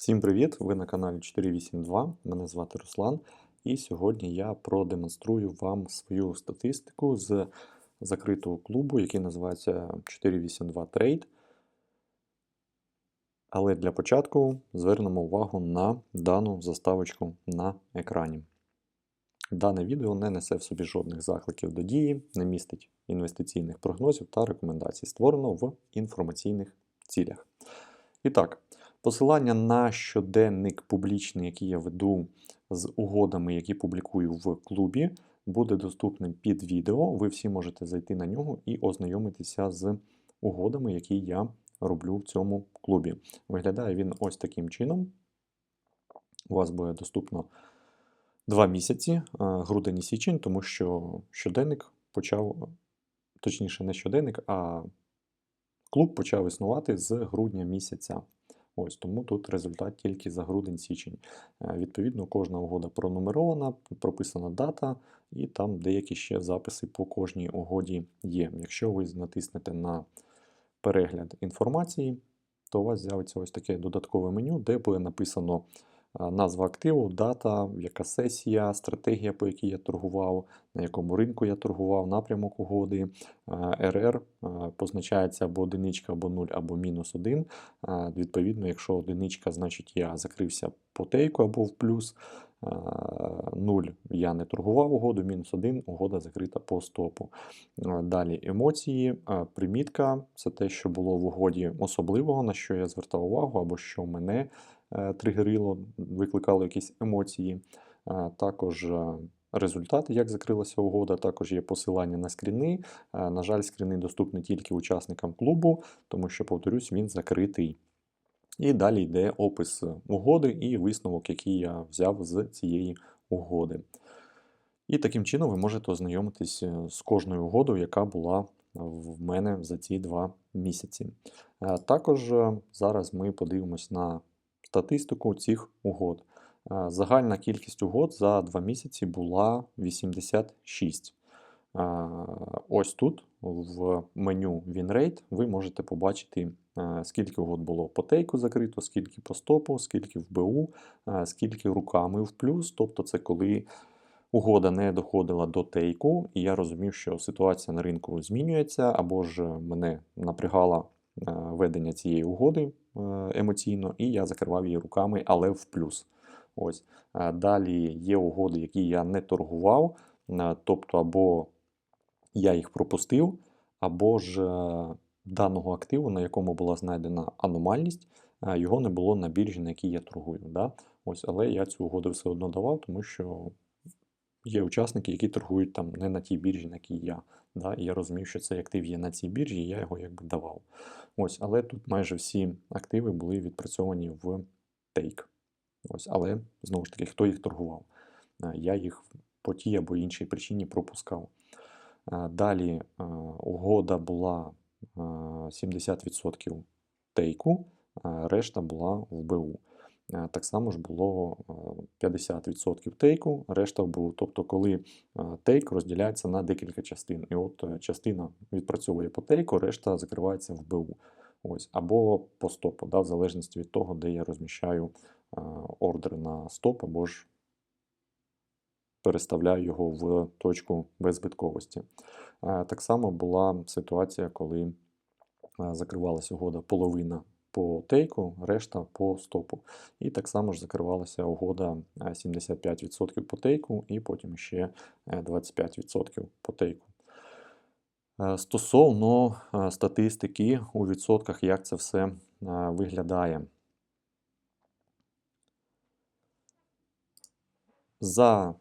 Всім привіт! Ви на каналі 482. Мене звати Руслан, і сьогодні я продемонструю вам свою статистику з закритого клубу, який називається 482 Trade. Але для початку звернемо увагу на дану заставочку на екрані. Дане відео не несе в собі жодних закликів до дії, не містить інвестиційних прогнозів та рекомендацій, створено в інформаційних цілях. І так, посилання на щоденник публічний, який я веду з угодами, які публікую в клубі, буде доступним під відео. Ви всі можете зайти на нього і ознайомитися з угодами, які я роблю в цьому клубі. Виглядає він ось таким чином. У вас буде доступно два місяці, е, грудень і січень, тому що щоденник почав, точніше, не щоденник, а клуб почав існувати з грудня місяця. Ось тому тут результат тільки за грудень-січень. Е, Відповідно, кожна угода пронумерована, прописана дата, і там деякі ще записи по кожній угоді є. Якщо ви натиснете на перегляд інформації, то у вас з'явиться ось таке додаткове меню, де буде написано назва активу, дата, яка сесія, стратегія, по якій я торгував, на якому ринку я торгував, напрямок угоди, РР позначається або одиничка, або 0, або мінус 1. Е, Відповідно, якщо одиничка, значить я закрився по тейку або в плюс. 0 я не торгував угоду, мінус 1 угода закрита по стопу. Далі емоції, примітка це те, що було в угоді особливого, на що я звертав увагу, або що мене тригерило, викликало якісь емоції. Е, Також е, результати, як закрилася угода, також є посилання на скріни. Е, На жаль, скріни доступні тільки учасникам клубу, тому що, повторюсь, він закритий. І далі йде опис угоди і висновок, який я взяв з цієї угоди. І таким чином ви можете ознайомитись е, з кожною угодою, яка була в мене за ці два місяці. Е, Також е, зараз ми подивимось на статистику цих угод. Е, Загальна кількість угод за два місяці була 86. Е, Ось тут, в меню WinRate, ви можете побачити, е, скільки угод було по тейку закрито, скільки по стопу, скільки в БУ, скільки руками в плюс. Тобто це коли угода не доходила до тейку, і я розумів, що ситуація на ринку змінюється, або ж мене напрягало е, ведення цієї угоди емоційно, і я закривав її руками, але в плюс. Ось. Е, Далі є угоди, які я не торгував, е, тобто або я їх пропустив, або ж е, даного активу, на якому була знайдена аномальність, е, його не було на біржі, на якій я торгую. Да? Ось, але я цю угоду все одно давав, тому що є учасники, які торгують там не на тій біржі, на якій я. Да? І я розумів, що цей актив є на цій біржі, і я його якби давав. Ось, але тут майже всі активи були відпрацьовані в тейк. Ось, але знову ж таки, хто їх торгував? Е, Я їх по тій або іншій причині пропускав. Е, Далі е, угода була е, 70% тейку, решта була в БУ. Е, Так само ж було е, 50% тейку, решта в Тобто, коли е, тейк розділяється на декілька частин. І от е, частина відпрацьовує по тейку, решта закривається в БУ. Ось. Або по стопу, да, в залежності від того, де я розміщаю е, ордер на стоп, або ж переставляю його в точку беззбитковості. Е, Так само була ситуація, коли е, закривалася угода половина по тейку, решта по стопу. І так само ж закривалася угода е, 75% по тейку, і потім ще е, 25% по тейку. Е, Стосовно е, статистики у відсотках, як це все е, виглядає. За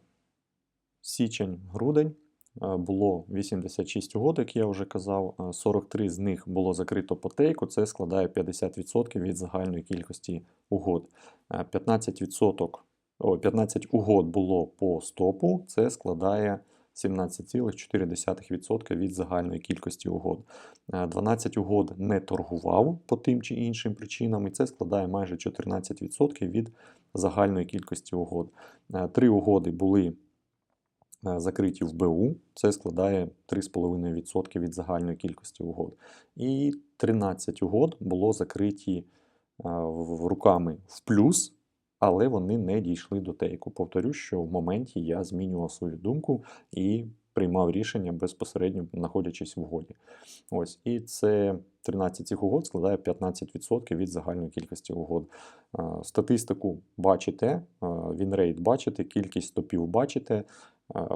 січень-грудень е, було 86 угод, як я вже казав. е, 43 з них було закрито по тейку, це складає 50% від загальної кількості угод. Е, 15%, о, 15 угод було по стопу, це складає 17,4% від загальної кількості угод. Е, 12 угод не торгував по тим чи іншим причинам, і це складає майже 14% від загальної кількості угод. Е, Три угоди були е, закриті в БУ, це складає 3,5% від загальної кількості угод. І 13 угод було закриті руками в плюс, але вони не дійшли до тейку. Повторюсь, що в моменті я змінював свою думку і приймав рішення безпосередньо знаходячись в угоді. Ось, і це 13 цих угод складає 15% від загальної кількості угод. Е, Статистику бачите, е, вінрейт бачите, кількість стопів бачите, е,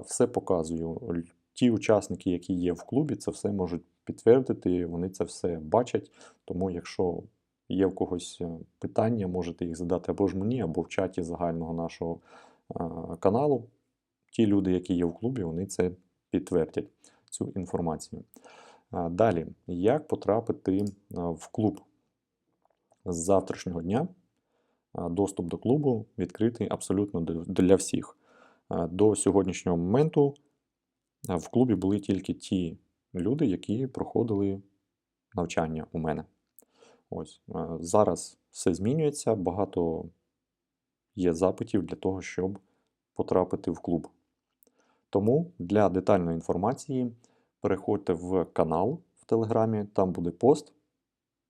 все показую. Ті учасники, які є в клубі, це все можуть підтвердити, вони це все бачать. Тому, якщо є в когось е, питання, можете їх задати або ж мені, або в чаті загального нашого каналу. Ті люди, які є в клубі, вони це підтвердять, цю інформацію. Далі, як потрапити в клуб з завтрашнього дня? Доступ до клубу відкритий абсолютно для всіх. До сьогоднішнього моменту в клубі були тільки ті люди, які проходили навчання у мене. Ось зараз все змінюється, багато є запитів для того, щоб потрапити в клуб. Тому для детальної інформації переходьте в канал в Телеграмі, там буде пост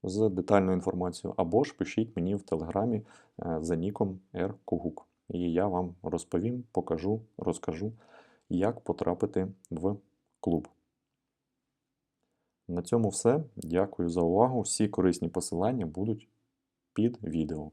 з детальною інформацією, або ж пишіть мені в Телеграмі е, за ніком R. І я вам розповім, покажу, розкажу, як потрапити в клуб. На цьому все. Дякую за увагу. Всі корисні посилання будуть під відео.